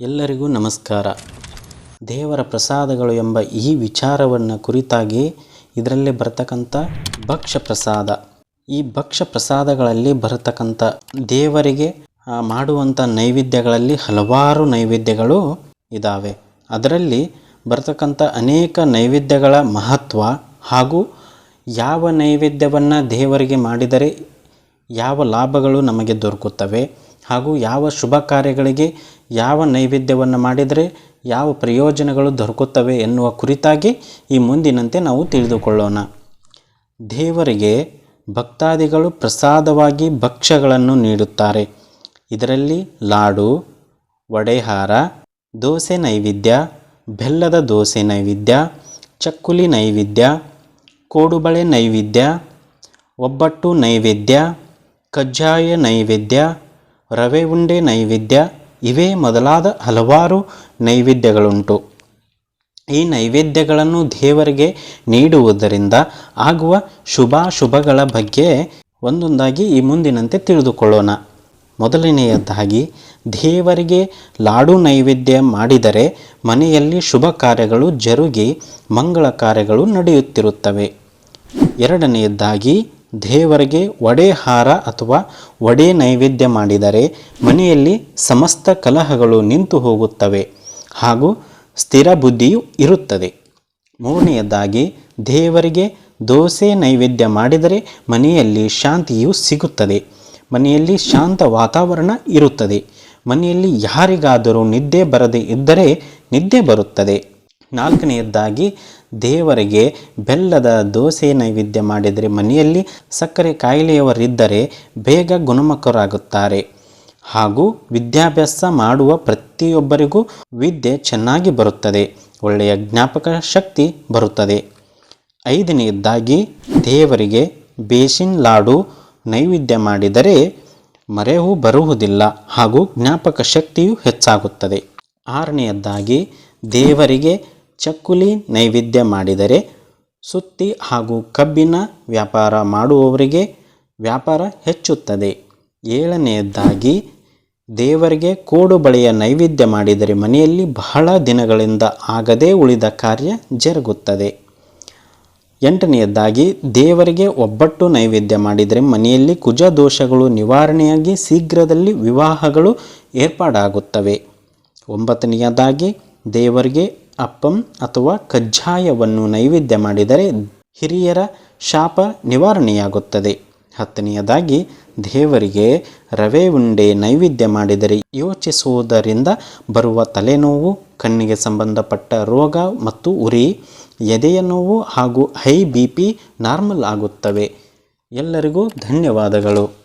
ಎಲ್ಲರಿಗೂ ನಮಸ್ಕಾರ. ದೇವರ ಪ್ರಸಾದಗಳು ಎಂಬ ಈ ವಿಚಾರವನ್ನು ಕುರಿತಾಗಿ ಇದರಲ್ಲಿ ಬರ್ತಕ್ಕಂಥ ಭಕ್ಷ್ಯ ಪ್ರಸಾದ. ಈ ಭಕ್ಷ್ಯ ಪ್ರಸಾದಗಳಲ್ಲಿ ಬರತಕ್ಕಂಥ ದೇವರಿಗೆ ಮಾಡುವಂಥ ನೈವೇದ್ಯಗಳಲ್ಲಿ ಹಲವಾರು ನೈವೇದ್ಯಗಳು ಇದ್ದಾವೆ ಅದರಲ್ಲಿ ಬರತಕ್ಕಂಥ ಅನೇಕ ನೈವೇದ್ಯಗಳ ಮಹತ್ವ ಹಾಗೂ ಯಾವ ನೈವೇದ್ಯವನ್ನು ದೇವರಿಗೆ ಮಾಡಿದರೆ ಯಾವ ಲಾಭಗಳು ನಮಗೆ ದೊರಕುತ್ತವೆ ಹಾಗೂ ಯಾವ ಶುಭ ಕಾರ್ಯಗಳಿಗೆ ಯಾವ ನೈವೇದ್ಯವನ್ನು ಮಾಡಿದರೆ ಯಾವ ಪ್ರಯೋಜನಗಳು ದೊರಕುತ್ತವೆ ಎನ್ನುವ ಕುರಿತಾಗಿ ಈ ಮುಂದಿನಂತೆ ನಾವು ತಿಳಿದುಕೊಳ್ಳೋಣ. ದೇವರಿಗೆ ಭಕ್ತಾದಿಗಳು ಪ್ರಸಾದವಾಗಿ ಭಕ್ಷ್ಯಗಳನ್ನು ನೀಡುತ್ತಾರೆ. ಇದರಲ್ಲಿ ಲಾಡು, ವಡೆಹಾರ, ದೋಸೆ ನೈವೇದ್ಯ, ಬೆಲ್ಲದ ದೋಸೆ ನೈವೇದ್ಯ, ಚಕ್ಕುಲಿ ನೈವೇದ್ಯ, ಕೋಡುಬಳೆ ನೈವೇದ್ಯ, ಒಬ್ಬಟ್ಟು ನೈವೇದ್ಯ, ಕಜ್ಜಾಯ ನೈವೇದ್ಯ ರವೆ ಉಂಡೆ ನೈವೇದ್ಯ, ಇವೇ ಮೊದಲಾದ ಹಲವಾರು ನೈವೇದ್ಯಗಳುಂಟು. ಈ ನೈವೇದ್ಯಗಳನ್ನು ದೇವರಿಗೆ ನೀಡುವುದರಿಂದ ಆಗುವ ಶುಭಾಶುಭಗಳ ಬಗ್ಗೆ ಒಂದೊಂದಾಗಿ ಈ ಮುಂದಿನಂತೆ ತಿಳಿದುಕೊಳ್ಳೋಣ. ಮೊದಲನೆಯದಾಗಿ, ದೇವರಿಗೆ ಲಾಡು ನೈವೇದ್ಯ ಮಾಡಿದರೆ ಮನೆಯಲ್ಲಿ ಶುಭ ಕಾರ್ಯಗಳು ಜರುಗಿ ಮಂಗಳ ಕಾರ್ಯಗಳು ನಡೆಯುತ್ತಿರುತ್ತವೆ. ಎರಡನೆಯದಾಗಿ ದೇವರಿಗೆ ವಡೆಹಾರ ಅಥವಾ ವಡೆ ನೈವೇದ್ಯ ಮಾಡಿದರೆ ಮನೆಯಲ್ಲಿ ಸಮಸ್ತ ಕಲಹಗಳು ನಿಂತು ಹೋಗುತ್ತವೆ ಹಾಗೂ ಸ್ಥಿರ ಬುದ್ಧಿಯು ಇರುತ್ತದೆ. ಮೂರನೆಯದಾಗಿ, ದೇವರಿಗೆ ದೋಸೆ ನೈವೇದ್ಯ ಮಾಡಿದರೆ ಮನೆಯಲ್ಲಿ ಶಾಂತಿಯು ಸಿಗುತ್ತದೆ. ಮನೆಯಲ್ಲಿ ಶಾಂತ ವಾತಾವರಣ ಇರುತ್ತದೆ. ಮನೆಯಲ್ಲಿ ಯಾರಿಗಾದರೂ ನಿದ್ದೆ ಬರದೇ ಇದ್ದರೆ ನಿದ್ದೆ ಬರುತ್ತದೆ. ನಾಲ್ಕನೆಯದಾಗಿ ದೇವರಿಗೆ ಬೆಲ್ಲದ ದೋಸೆ ನೈವೇದ್ಯ ಮಾಡಿದರೆ ಮನೆಯಲ್ಲಿ ಸಕ್ಕರೆ ಕಾಯಿಲೆಯವರಿದ್ದರೆ ಬೇಗ ಗುಣಮುಖರಾಗುತ್ತಾರೆ. ಹಾಗೂ ವಿದ್ಯಾಭ್ಯಾಸ ಮಾಡುವ ಪ್ರತಿಯೊಬ್ಬರಿಗೂ ವಿದ್ಯೆ ಚೆನ್ನಾಗಿ ಬರುತ್ತದೆ, ಒಳ್ಳೆಯ ಜ್ಞಾಪಕ ಶಕ್ತಿ ಬರುತ್ತದೆ. ಐದನೆಯದ್ದಾಗಿ, ದೇವರಿಗೆ ಬೇಸಿನ್ ಲಾಡು ನೈವೇದ್ಯ ಮಾಡಿದರೆ ಮರೆವು ಬರುವುದಿಲ್ಲ ಹಾಗೂ ಜ್ಞಾಪಕ ಶಕ್ತಿಯು ಹೆಚ್ಚಾಗುತ್ತದೆ. ಆರನೆಯದ್ದಾಗಿ, ದೇವರಿಗೆ ಚಕ್ಕುಲಿ ನೈವೇದ್ಯ ಮಾಡಿದರೆ ಸುತ್ತಿ ಹಾಗೂ ಕಬ್ಬಿನ ವ್ಯಾಪಾರ ಮಾಡುವವರಿಗೆ ವ್ಯಾಪಾರ ಹೆಚ್ಚುತ್ತದೆ. ಏಳನೆಯದಾಗಿ ದೇವರಿಗೆ ಕೋಡು ಬಳೆಯ ನೈವೇದ್ಯ ಮಾಡಿದರೆ ಮನೆಯಲ್ಲಿ ಬಹಳ ದಿನಗಳಿಂದ ಆಗದೇ ಉಳಿದ ಕಾರ್ಯ ಜರುಗುತ್ತದೆ. ಎಂಟನೆಯದಾಗಿ ದೇವರಿಗೆ ಒಬ್ಬಟ್ಟು ನೈವೇದ್ಯ ಮಾಡಿದರೆ ಮನೆಯಲ್ಲಿ ಕುಜ ದೋಷಗಳು ನಿವಾರಣೆಯಾಗಿ ಶೀಘ್ರದಲ್ಲಿ ವಿವಾಹಗಳು ಏರ್ಪಾಡಾಗುತ್ತವೆ. ಒಂಬತ್ತನೆಯದಾಗಿ ದೇವರಿಗೆ ಅಪ್ಪಂ ಅಥವಾ ಕಜ್ಜಾಯವನ್ನು ನೈವೇದ್ಯ ಮಾಡಿದರೆ ಹಿರಿಯರ ಶಾಪ ನಿವಾರಣೆಯಾಗುತ್ತದೆ. ಹತ್ತನೆಯದಾಗಿ, ದೇವರಿಗೆ ರವೆ ಉಂಡೆ ನೈವೇದ್ಯ ಮಾಡಿದರೆ ಯೋಚಿಸುವುದರಿಂದ ಬರುವ ತಲೆನೋವು, ಕಣ್ಣಿಗೆ ಸಂಬಂಧಪಟ್ಟ ರೋಗ ಮತ್ತು ಉರಿ, ಎದೆಯ ನೋವು ಹಾಗೂ ಹೈ ಬಿ ಪಿ ನಾರ್ಮಲ್ ಆಗುತ್ತವೆ. ಎಲ್ಲರಿಗೂ ಧನ್ಯವಾದಗಳು.